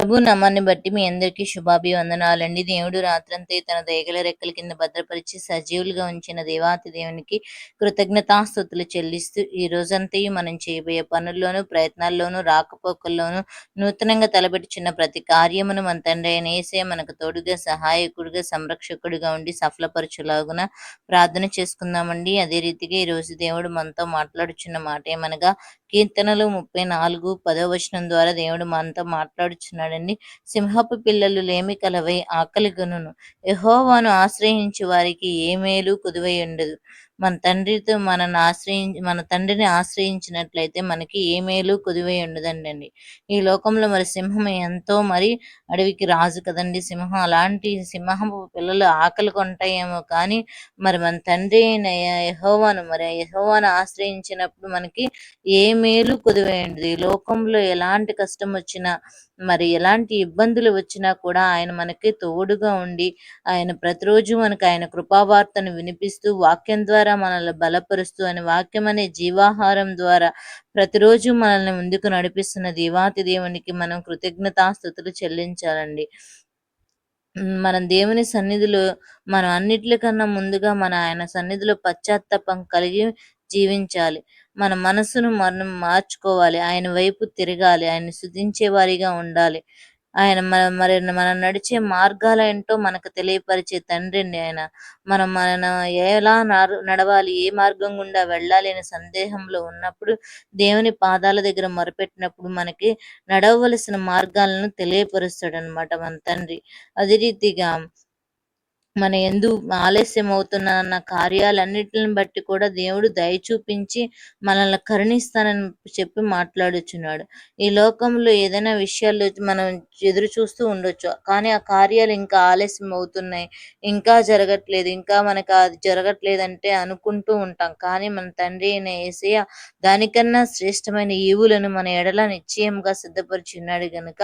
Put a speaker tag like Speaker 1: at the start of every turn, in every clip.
Speaker 1: ప్రభు నమ్మాన్ని బట్టి మీ అందరికీ శుభాభివందనాలండి. దేవుడు రాత్రంతా తన దయగల రెక్కల కింద భద్రపరిచి సజీవులుగా ఉంచిన దేవాతి దేవునికి కృతజ్ఞతాస్థుతులు చెల్లిస్తూ ఈ రోజంతా మనం చేయబోయే పనుల్లోనూ ప్రయత్నాల్లోనూ రాకపోకల్లోనూ నూతనంగా తలపెట్టుచున్న ప్రతి కార్యమును మన తండ్రి అయిన ఏసే మనకు తోడుగా సహాయకుడిగా సంరక్షకుడిగా ఉండి సఫలపరచులాగున ప్రార్థన చేసుకుందామండి. అదే రీతిగా ఈ రోజు దేవుడు మనతో మాట్లాడుచున్న మాట ఏమనగా కీర్తనలు ముప్పై నాలుగు పదో వచనం ద్వారా దేవుడు మనతో మాట్లాడుచున్నాడండి. సింహపు పిల్లలు లేమి కలవై ఆకలి గనును యహోవాను ఆశ్రయించి వారికి ఏ మేలు కుదువై ఉండదు. మన తండ్రితో మనల్ని ఆశ్రయించి మన తండ్రిని ఆశ్రయించినట్లయితే మనకి ఏ మేలు కుదివై ఉండదండి ఈ లోకంలో మరి సింహం ఎంతో మరి అడవికి రాజు కదండి. సింహం అలాంటి సింహం పిల్లలు ఆకలి కొంటాయేమో కానీ మరి మన తండ్రి అయిన యహోవాను మరి యహోవాను ఆశ్రయించినప్పుడు మనకి ఏ మేలు కుదివై ఉండదు. ఈ లోకంలో ఎలాంటి కష్టం వచ్చినా మరి ఎలాంటి ఇబ్బందులు వచ్చినా కూడా ఆయన మనకి తోడుగా ఉండి ఆయన ప్రతిరోజు మనకు ఆయన కృపావార్తను వినిపిస్తూ వాక్యం ద్వారా మనల్ని బలపరుస్తూ అని వాక్యం అనే జీవాహారం ద్వారా ప్రతిరోజు మనల్ని ముందుకు నడిపిస్తున్న దేవాతి దేవునికి మనం కృతజ్ఞతాస్థుతులు చెల్లించాలండి. మనం దేవుని సన్నిధిలో మనం అన్నిటికన్నా ముందుగా మన ఆయన సన్నిధిలో పశ్చాత్తాపం కలిగి జీవించాలి. మన మనసును మనం మార్చుకోవాలి. ఆయన వైపు తిరగాలి. ఆయన శుద్ధించే వారిగా ఉండాలి. ఆయన మన మరి మనం నడిచే మార్గాలు ఏంటో మనకు తెలియపరిచే తండ్రిని ఆయన. మనం మన ఎలా నడవాలి ఏ మార్గం గుండా వెళ్ళాలి అనే సందేహంలో ఉన్నప్పుడు దేవుని పాదాల దగ్గర మొరపెట్టినప్పుడు మనకి నడవలసిన మార్గాలను తెలియపరుస్తాడు అనమాట మన తండ్రి. అదే రీతిగా మన ఎందు ఆలస్యం అవుతున్న కార్యాలన్నిటిని బట్టి కూడా దేవుడు దయ చూపించి మనల్ని కరుణిస్తానని చెప్పి మాట్లాడుచున్నాడు. ఈ లోకంలో ఏదైనా విషయాలు మనం ఎదురు చూస్తూ ఉండొచ్చు. కానీ ఆ కార్యాలు ఇంకా ఆలస్యం అవుతున్నాయి ఇంకా జరగట్లేదు. ఇంకా మనకు అది జరగట్లేదంటే అనుకుంటూ ఉంటాం. కానీ మన తండ్రి అయిన ఏసయ్య దానికన్నా శ్రేష్టమైన ఈవులను మన ఎడల నిశ్చయంగా సిద్ధపరిచి ఉన్నాడు కనుక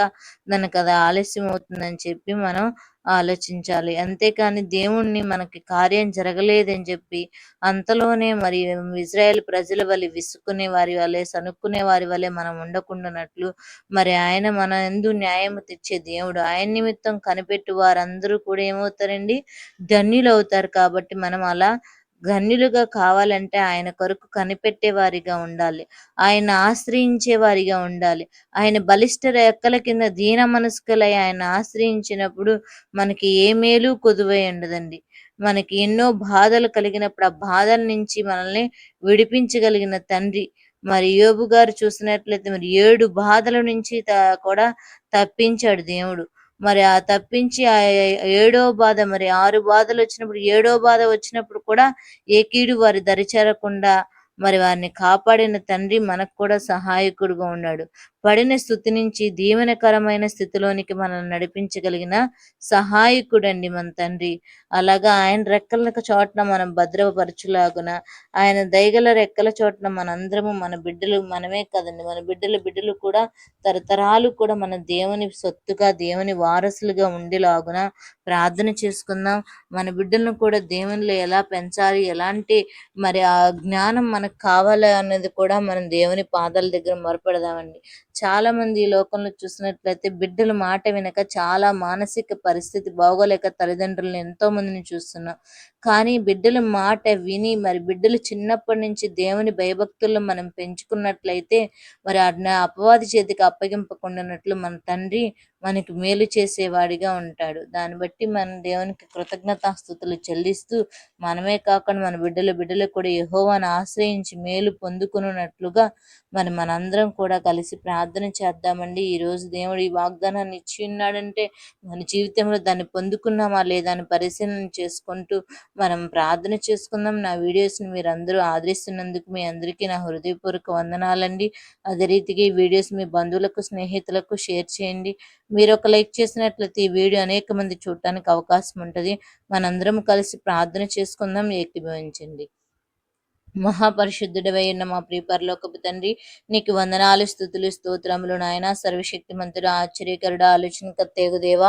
Speaker 1: దానికి అది ఆలస్యం అవుతుందని చెప్పి మనం ఆలోచించాలి. అంతేకాని దేవుణ్ణి మనకి కార్యం జరగలేదని చెప్పి అంతలోనే మరి ఇజ్రాయెల్ ప్రజల వల్ల విసుక్కునే వారి వల్లే సనుక్కునే వారి వల్లే మనం ఉండకుండానట్లు మరి ఆయన మన ఎందు న్యాయం తెచ్చే దేవుడు. ఆయన నిమిత్తం కనిపెట్టు వారందరూ కూడా ఏమవుతారండి? ధన్యులు అవుతారు కాబట్టి మనం అలా ధన్యులుగా కావాలంటే ఆయన కొరకు కనిపెట్టే వారిగా ఉండాలి. ఆయన ఆశ్రయించే వారిగా ఉండాలి. ఆయన బలిష్ట రెక్కల కింద దీన మనస్కులై ఆయన ఆశ్రయించినప్పుడు మనకి ఏ మేలు కొదువై ఉండదండి. మనకి ఎన్నో బాధలు కలిగినప్పుడు ఆ బాధల నుంచి మనల్ని విడిపించగలిగిన తండ్రి మరి యోబు గారు చూసినట్లయితే మరి ఏడు బాధల నుంచి కూడా తప్పించాడు దేవుడు. మరి ఆ తప్పించి ఆ ఏడో బాధ మరి ఆరు బాధలు వచ్చినప్పుడు ఏడో బాధ వచ్చినప్పుడు కూడా ఏ కీడు వారి దరిచేరకుండా మరి వారిని కాపాడిన తండ్రి మనకు కూడా సహాయకుడుగా ఉన్నాడు. పడిన స్థుతి నుంచి దీవెనకరమైన స్థితిలోనికి మనల్ని నడిపించగలిగిన సహాయకుడండి మన తండ్రి. అలాగా ఆయన రెక్కల చోట్న మనం భద్రపరచులాగున ఆయన దయగల రెక్కల చోట్న మనందరము మన బిడ్డలు మనమే కదండి. మన బిడ్డల బిడ్డలు కూడా తరతరాలు కూడా మన దేవుని సొత్తుగా దేవుని వారసులుగా ఉండేలాగున ప్రార్థన చేసుకుందాం. మన బిడ్డలను కూడా దేవునిలో ఎలా పెంచాలి? ఎలాంటి మరి ఆ జ్ఞానం మన మనకు కావాలి అన్నది కూడా మనం దేవుని పాదాల దగ్గర మొరపెడదామండి. చాలా మంది ఈ లోకంలో చూసినట్లయితే బిడ్డల మాట వినక చాలా మానసిక పరిస్థితి బాగోలేక తల్లిదండ్రులను ఎంతో మందిని చూస్తున్నాం. కానీ బిడ్డల మాట విని మరి బిడ్డలు చిన్నప్పటి నుంచి దేవుని భయభక్తుల్లో మనం పెంచుకున్నట్లయితే మరి అపవాది చేతికి అప్పగింపకుండానట్లు మన తండ్రి మనకి మేలు చేసేవాడిగా ఉంటాడు. దాన్ని బట్టి మన దేవునికి కృతజ్ఞతాస్థుతులు చెల్లిస్తూ మనమే కాకుండా మన బిడ్డల బిడ్డలు కూడా యహోవాను ఆశ్రయించి మేలు పొందుకున్నట్లుగా మరి మనందరం కూడా కలిసి ప్రార్థన ప్రార్థన చేద్దామండి. ఈరోజు దేవుడు ఈ వాగ్దానాన్ని ఇచ్చి ఉన్నాడంటే మన జీవితంలో దాన్ని పొందుకున్నామా లేదా అని పరిశీలన చేసుకుంటూ మనం ప్రార్థన చేసుకుందాం. నా వీడియోస్ని మీరు అందరూ ఆదరిస్తున్నందుకు మీ అందరికీ నా హృదయపూర్వక వందనాలండి. అదే రీతిగా ఈ వీడియోస్ మీ బంధువులకు స్నేహితులకు షేర్ చేయండి. మీరు ఒక లైక్ చేసినట్లయితే ఈ వీడియో అనేక మంది చూడటానికి అవకాశం ఉంటుంది. మనందరం కలిసి ప్రార్థన చేసుకుందాం. ఏకీభవించండి. మహాపరిశుద్ధుడవై ఉన్న మా ప్రియపరలోకపు తండ్రి నీకు వందనాలు స్థుతులు స్తోత్రములు నాయన. సర్వశక్తిమంతుడు ఆశ్చర్యకరుడు ఆలోచనకర్తయగు దేవ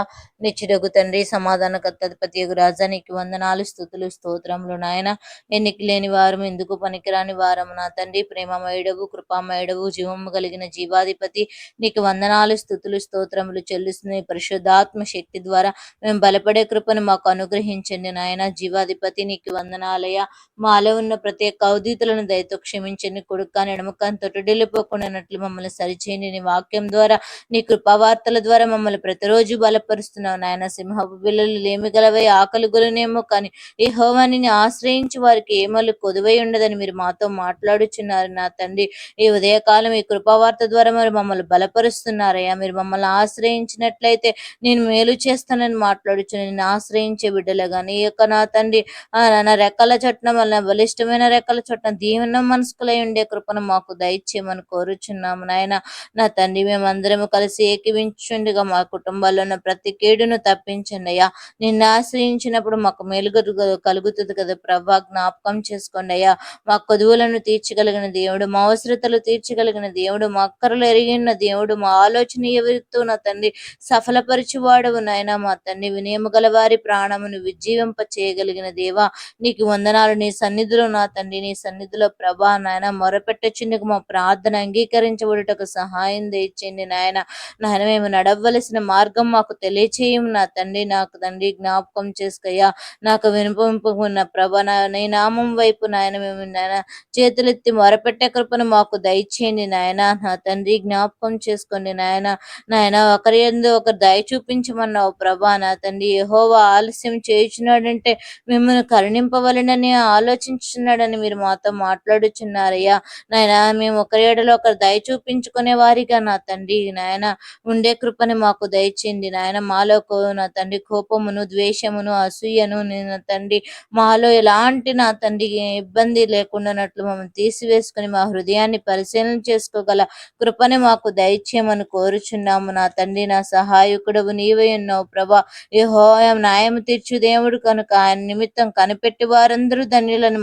Speaker 1: నిచ్చుడగు తండ్రి సమాధానకర్త అధిపతియగు రాజా నీకు వందనాలు స్థుతులు స్తోత్రములు నాయన. ఎన్నిక లేని వారం ఎందుకు పనికిరాని వారము నా తండ్రి. ప్రేమమయుడవు కృపామయుడవు జీవము కలిగిన జీవాధిపతి. నీకు వందనాలు స్థుతులు స్తోత్రములు చెల్లిస్తున్న పరిశుద్ధాత్మ శక్తి ద్వారా మేము బలపడే కృపను మాకు అనుగ్రహించండి నాయన. జీవాధిపతి నీకు వందనాలయ మాలో ఉన్న ప్రతి కౌదీతులను దయతో క్షమించండి కొడుకాని ఎడమకాని తొట్టుడిల్లిపోకుండానట్లు మమ్మల్ని సరిచేయండి. నీ వాక్యం ద్వారా నీ కృపావార్తల ద్వారా మమ్మల్ని ప్రతిరోజు బలపరుస్తున్నావు నాయన. సింహపు పిల్లలు లేమి గలవై ఆకలి గొలనేమో కానీ ఈ హోమాని ఆశ్రయించి వారికి ఏమలు కొదువై ఉండదని మీరు మాతో మాట్లాడుచున్నారు నా తండ్రి. ఈ ఉదయకాలం ఈ కృపావార్త ద్వారా మరి మమ్మల్ని బలపరుస్తున్నారయ్యా. మీరు మమ్మల్ని ఆశ్రయించినట్లయితే నేను మేలు చేస్తానని మాట్లాడుచు నేను ఆశ్రయించే బిడ్డలే కానీ ఈ యొక్క నా తండ్రి ఆ నా రెక్కల చట్టం వల్ల బలిష్టమైన రెక్కల చట్టం దీవెన మనసుకులై ఉండే కృపను మాకు దయచేయమని కోరుచున్నాము. నాయన నా తండ్రి మేమందరము కలిసి ఏకీవించుండగా మా కుటుంబాల్లో ఉన్న ప్రతి కేడును తప్పించండి అయ్యా. నిన్ను ఆశ్రయించినప్పుడు మాకు మెలుగు కలుగుతుంది కదా ప్రభా. జ్ఞాపకం చేసుకోండి అయ్యా. మా కొదువులను తీర్చగలిగిన దేవుడు మా అవసరతలు తీర్చగలిగిన దేవుడు మా అక్కరలు ఎరిగిన దేవుడు మా ఆలోచన ఎవరితో నా తండ్రి సఫలపరిచివాడవు. నాయన మా తండ్రి వినయము గల వారి ప్రాణమును విజీవింప చేయగలిగిన దేవా నీకు వందనాలు. నీ సన్నిధిలో నా తండ్రి నీ సన్నిధిలో ప్రభా నాయన మొరపెట్టొచ్చిందుకు మా ప్రార్థన అంగీకరించబడుటకు సహాయం తెచ్చింది నాయన. నాయన మేము నడవలసిన మార్గం మాకు తెలియచేయం నా తండ్రి. నాకు తండ్రి జ్ఞాపకం చేసుకయ్యా. నాకు వినిపింపుకున్న ప్రభ నీ నామం వైపు నాయన మేము నాయన చేతులెత్తి మొరపెట్టే కృపను మాకు దయచేయండి నాయన. నా తండ్రి జ్ఞాపకం చేసుకోండి నాయన. నాయన ఒకరి ఎందు ఒకరు దయ చూపించమన్నావు ప్రభా నా తండ్రి. యెహోవా ఆలస్యం చేయుచున్నాడంటే మిమ్మల్ని కరుణింపవలనని ఆలోచించున్నాడని మీరు మాతో మాట్లాడుచున్నారయ్యా. నాయన మేము ఒకరి ఏడలో ఒకరు దయ చూపించుకునే వారిగా నా తండ్రి నాయన ఉండే కృపని మాకు దయచింది నాయన మాలో కో- నా తండ్రి కోపమును ద్వేషమును అసూయను నా తండ్రి మాలో ఎలాంటి నా తండ్రి ఇబ్బంది లేకుండానట్లు మమ్మల్ని తీసివేసుకుని మా హృదయాన్ని పరిశీలన చేసుకోగల కృపని మాకు దయచేయమని కోరుచున్నాము. నా తండ్రి నా సహాయకుడవు నీవే ఉన్నావు ప్రభా. యెహోవా న్యాయం తీర్చు దేవుడు కనుక ఆయన నిమిత్తం కనిపెట్టి వారందరూ ధన్యులను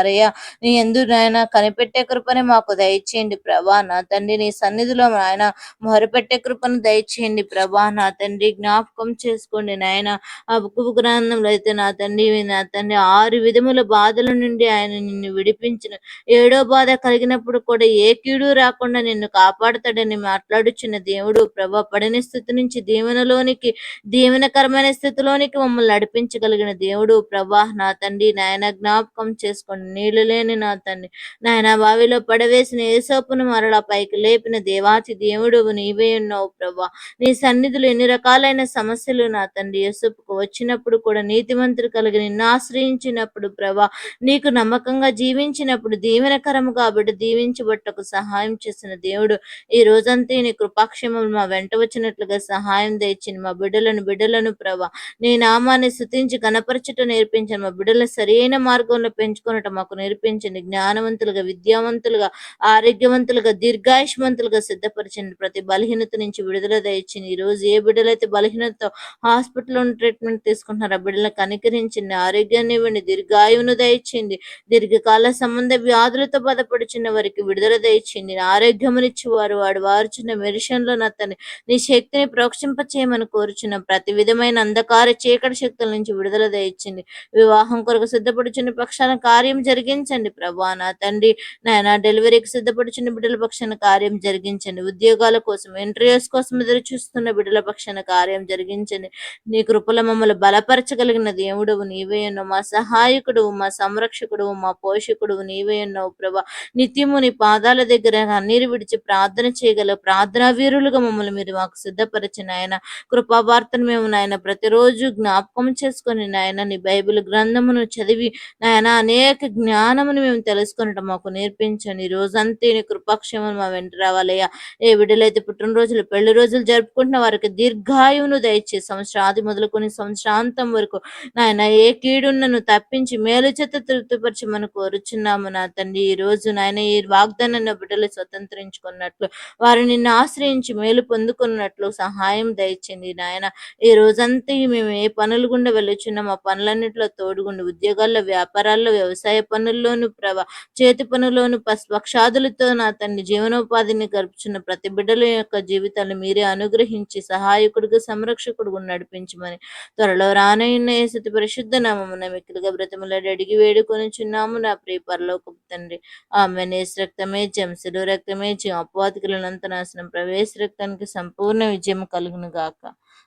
Speaker 1: మాట్లాడుతున్నారయ్యా నీ ఎందు నాయన కనిపెట్టే కృపని మాకు దయచేయండి ప్రభా. నా తండ్రి నీ సన్నిధిలో నాయన మొరపెట్టే కృపను దయచేయండి ప్రభా. నా తండ్రి జ్ఞాపకం చేసుకోండి నాయన. ఆ బుక్కు గ్రంథంలో అయితే నా తండ్రి నా తండ్రి ఆరు విధముల బాధల నుండి ఆయన నిన్ను విడిపించిన. ఏడో బాధ కలిగినప్పుడు కూడా ఏ కీడు రాకుండా నిన్ను కాపాడుతాడని మాట్లాడుచున్న దేవుడు ప్రభా. పడిన స్థితి నుంచి దీవెనలోనికి దీవెనకరమైన స్థితిలోనికి మమ్మల్ని నడిపించగలిగిన దేవుడు ప్రభా. నా తండ్రి నాయన జ్ఞాపకం చేసుకోండి నీళ్ళు లేని నా తండ్రి. నాయన బావిలో పడవేసిన ఏసోపును మరలా పైకి లేపిన దేవాతి దేవుడు నీవే ఉన్నావు ప్రభా నీ సన్నిధులు ఎన్ని రకాలైన సమస్యలు నా తండ్రి యేసప్పుకు వచ్చినప్పుడు కూడా నీతిమంతులు కలిగి నిన్ను ఆశ్రయించినప్పుడు ప్రభా నీకు నమ్మకంగా జీవించినప్పుడు దీవెనకరము కాబట్టి దీవించబట్టకు సహాయం చేసిన దేవుడు. ఈ రోజంతా నీ కృపాక్షేమం మా వెంట వచ్చినట్లుగా సహాయం తెచ్చిన మా బిడ్డలను బిడ్డలను ప్రభా నీ నామాన్ని శుతించి కనపరచట నేర్పించిన మా బిడ్డల సరైన మార్గంలో పెంచుకొనటం మాకు నేర్పించండి. జ్ఞానవంతులుగా విద్యావంతులుగా ఆరోగ్యవంతులుగా దీర్ఘాయుష్మంతులుగా సిద్ధపరచండి. ప్రతి బలహీనత నుంచి విడుదల దయచింది ఈ రోజు ఏ బిడ్డలైతే బలహీనతతో హాస్పిటల్లో ట్రీట్మెంట్ తీసుకుంటున్నారో ఆ బిడ్డలను కనికరించండి. ఆరోగ్యాన్ని ఇవ్వండి. దీర్ఘాయువును దయచింది దీర్ఘకాల సంబంధ వ్యాధులతో బాధపడుచున్న వారికి విడుదల దయచింది ఆరోగ్యమునిచ్చి వారు వాడు వారుచున్న మెరిషన్లో నా తన నీ శక్తిని ప్రోక్షింప చేయమని కోరుచున్న. ప్రతి విధమైన అంధకార చీకటి శక్తుల నుంచి విడుదల దయచింది వివాహం కొరకు సిద్ధపడుచున్న పక్షాన కార్యం జరిగించండి ప్రభా. నా తండ్రి నాయన డెలివరీకి సిద్ధపడుచున్న బిడ్డల పక్షాన కార్యం జరిగించండి. ఉద్యోగాల కోసం ఇంటర్వ్యూస్ కోసం ఎదురు చూస్తున్న బిడ్డల పక్షాన కార్యం జరిగించండి. నీ కృపల మమ్మల్ని బలపరచగలిగిన దేవుడవు నీవే ఉన్నావు. మా సహాయకుడు మా సంరక్షకుడు మా పోషకుడు నీవే ఉన్నావు ప్రభా. నిత్యము నీ పాదాల దగ్గర కన్నీరు విడిచి ప్రార్థన చేయగల ప్రార్థనా వీరులుగా మమ్మల్ని మీరు మాకు సిద్ధపరిచిన ఆయన కృపావార్తను మేము నాయన ప్రతిరోజు జ్ఞాపకం చేసుకొని నాయన నీ బైబిల్ గ్రంథమును చదివి నాయన అనేక జ్ఞానమును మేము తెలుసుకున్నట్టు మాకు నేర్పించండి. ఈ రోజంతా నీ కృపాక్షేమం మా వెంట రావాలయ్యా. ఏ బిడ్డలైతే పుట్టినరోజులు పెళ్ళి రోజులు జరుపుకుంటున్న వారికి దీర్ఘాయువును దయచేసి సంవత్సరాది మొదలుకొని సంవత్సరాంతం వరకు నాయన ఏ కీడున్నను తప్పించి మేలు చేత తృప్తిపరచమని కోరుచున్నాము నా తండ్రి. ఈ రోజు నాయన ఈ వాగ్దానాన్ని బిడ్డలు స్వతంత్రించుకున్నట్లు వారు నిన్ను ఆశ్రయించి మేలు పొందుకున్నట్లు సహాయం దయచింది నాయన. ఈ రోజంతా మేము ఏ పనులు గుండా వెళ్ళుచున్నాం ఆ పనులన్నింటిలో తోడుగుండి ఉద్యోగాల్లో వ్యాపారాల్లో వ్యవసాయ పనుల్లోను ప్రభ చేతి పనుల్లోను పక్షాదులతో నా తండ్రి జీవనోపాధిని గడుపుచున్న ప్రతి బిడ్డల యొక్క జీవితాన్ని మీరే అనుగ్రహించి సహాయకుడిగా సంరక్షకుడుగా నడిపించమని త్వరలో రానయ్యున్న సతి పరిశుద్ధ నామమున మిక్కులుగా బ్రతములాడి అడిగి వేడుకొని చున్నాము నా ప్రియ పరలోక తండ్రి. ఆమె నేస్ రక్తమే జంశలు రక్తమే జం అపవాదికులనంత నాశనం ప్రవేశ రక్తానికి సంపూర్ణ విజయం కలుగును గాక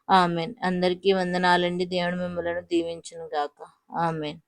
Speaker 1: ఆమెన్. అందరికీ వందనాలండి. దేవుడు మిమ్మలను దీవించును గాక ఆమెన్.